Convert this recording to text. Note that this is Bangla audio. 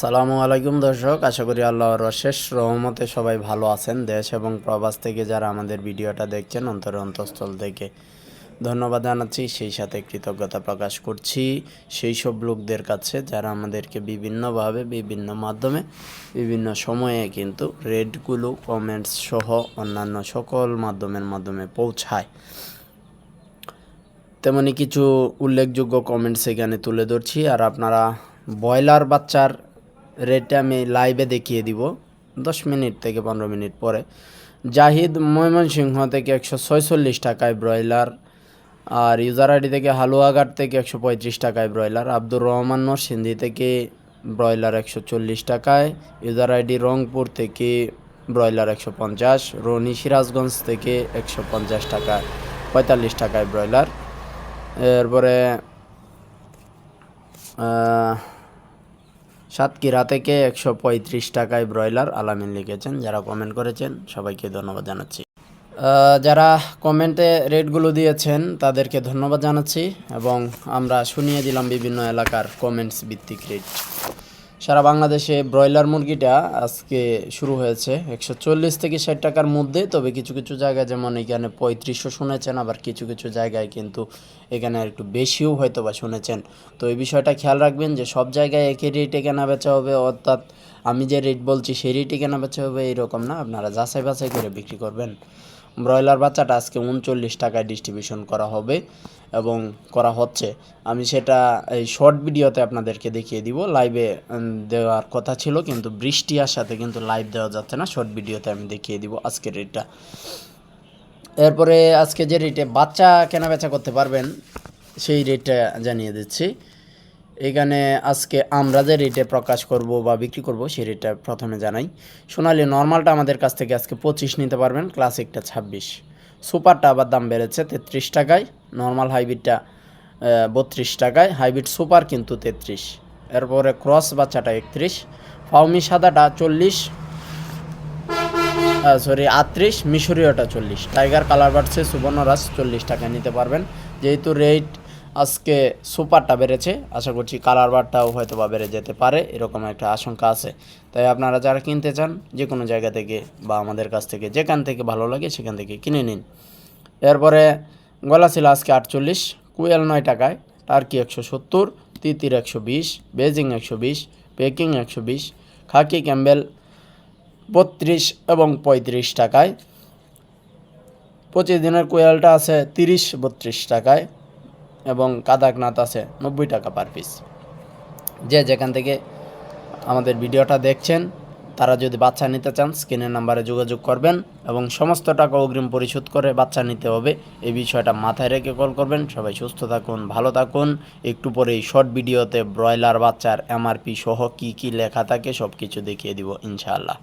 সালামু আলাইকুম দর্শক, আশা করি আল্লাহর অশেষ রহমতে সবাই ভালো আছেন দেশ এবং প্রবাস থেকে যারা আমাদের ভিডিওটা দেখছেন অন্তর অন্তঃস্থল থেকে। ধন্যবাদ জানাচ্ছি, সেই সাথে কৃতজ্ঞতা প্রকাশ করছি সেই সব লোকদের কাছে যারা আমাদেরকে বিভিন্নভাবে, বিভিন্ন মাধ্যমে, বিভিন্ন সময়ে কিন্তু রেডগুলো কমেন্টস সহ অন্যান্য সকল মাধ্যমের মাধ্যমে পৌঁছায়। তেমনি কিছু উল্লেখযোগ্য কমেন্টস এখানে তুলে ধরছি, আর আপনারা ব্রয়লার বাচ্চার রেটে আমি লাইভে দেখিয়ে দিব, দশ মিনিট থেকে পনেরো মিনিট পরে। জাহিদ ময়মনসিংহ থেকে একশো ছয়চল্লিশ টাকায় ব্রয়লার, আর ইউজার আইডি থেকে হালুয়াঘাট থেকে একশো পঁয়ত্রিশ টাকায় ব্রয়লার, আব্দুর রহমান নরসিংদী থেকে ব্রয়লার একশো চল্লিশ টাকায় ইউজার আইডি রংপুর থেকে ব্রয়লার একশো পঞ্চাশ, রনি সিরাজগঞ্জ থেকে একশো পঞ্চাশ টাকায়, পঁয়তাল্লিশ টাকায় ব্রয়লার। এরপরে আহ, সাতক্ষীরা থেকে একশো পঁয়ত্রিশ টাকায় ব্রয়লার আলামিন লিখেছেন যারা কমেন্ট করেছেন সবাইকে ধন্যবাদ জানাচ্ছি। যারা কমেন্টে রেটগুলো দিয়েছেন তাদেরকে ধন্যবাদ জানাচ্ছি এবং আমরা শুনিয়ে দিলাম বিভিন্ন এলাকার কমেন্টস ভিত্তিক রেট সারা বাংলাদেশে ব্রয়লার মুরগিটা আজকে শুরু হয়েছে। একশো চল্লিশ থেকে ষাট টাকার মধ্যে, তবে কিছু কিছু জায়গায় যেমন এখানে পঁয়ত্রিশশো শুনেছেন, আবার কিছু কিছু জায়গায় কিন্তু এখানে একটু বেশিও হয়তো বা শুনেছেন। তো এই বিষয়টা খেয়াল রাখবেন যে সব জায়গায় একই রেটে কেনা বেচা হবে, অর্থাৎ আমি যে রেট বলছি সেই রেটে কেনা বেচা হবে এরকম না। আপনারা যাচাই বাছাই করে বিক্রি করবেন। ব্রয়লার বাচ্চাটা আজকে উনচল্লিশ টাকায় ডিস্ট্রিবিউশন করা হবে এবং করা হচ্ছে। আমি সেটা এই শর্ট ভিডিওতে আপনাদেরকে দেখিয়ে দিব। লাইভে দেওয়ার কথা ছিল, কিন্তু বৃষ্টি আসাতে কিন্তু লাইভ দেওয়া যাচ্ছে না। শর্ট ভিডিওতে আমি দেখিয়ে দিব আজকের রেটটা এরপরে আজকে যে রেটে বাচ্চা কেনা বেচা করতে পারবেন, সেই রেটটা জানিয়ে দিচ্ছি। এখানে আজকে আমরা যে রেটে প্রকাশ করব বা বিক্রি করব সেই রেটটা প্রথমে জানাই। সোনালি নর্মালটা আমাদের কাছ থেকে আজকে পঁচিশ নিতে পারবেন ক্লাসিকটা ছাব্বিশ। সুপারটা আবার দাম বেড়েছে তেত্রিশ টাকায় নর্মাল হাইব্রিডটা বত্রিশ টাকায় হাইব্রিড সুপার কিন্তু তেত্রিশ। এরপরে ক্রস বাচ্চাটা একত্রিশ ফাউমি সাদাটা চল্লিশ সরি আটত্রিশ মিশরীয়টা চল্লিশ। টাইগার কালার বাড়ছে সুবর্ণরাজ চল্লিশ টাকায় নিতে পারবেন। যেহেতু রেট আজকে সুপারটা বেড়েছে। আশা করছি কালার বারটাও হয়তো বা বেড়ে যেতে পারে, এরকম একটা আশঙ্কা আছে। তাই আপনারা যারা কিনতে চান যে কোনো জায়গা থেকে বা আমাদের কাছ থেকে, যেখান থেকে ভালো লাগে সেখান থেকে কিনে নিন। এরপরে গলা ছিল আজকে আটচল্লিশ, কুয়েল নয় টাকায়, টার্কি একশো সত্তর, তিতির একশো বিশ, বেজিং একশো বিশ, পেকিং একশো বিশ, খাকি ক্যাম্বেল বত্রিশ এবং পঁয়ত্রিশ টাকায়। পঁচিশ দিনের কোয়েলটা আছে তিরিশ বত্রিশ টাকায়। এবং কাদাকনাথ আছে নব্বই টাকা পার পিস যে যেখান থেকে আমাদের ভিডিওটা দেখছেন, তারা যদি বাচ্চা নিতে চান স্ক্রিনের নাম্বারে যোগাযোগ করবেন এবং সমস্ত টাকা অগ্রিম পরিশোধ করে বাচ্চা নিতে হবে। এই বিষয়টা মাথায় রেখে কল করবেন। সবাই সুস্থ থাকুন, ভালো থাকুন। একটু পরে এই শর্ট ভিডিওতে ব্রয়লার বাচ্চার এমআরপি সহ কি কি লেখা থাকে সব কিছু দেখিয়ে দিব, ইনশাআল্লাহ।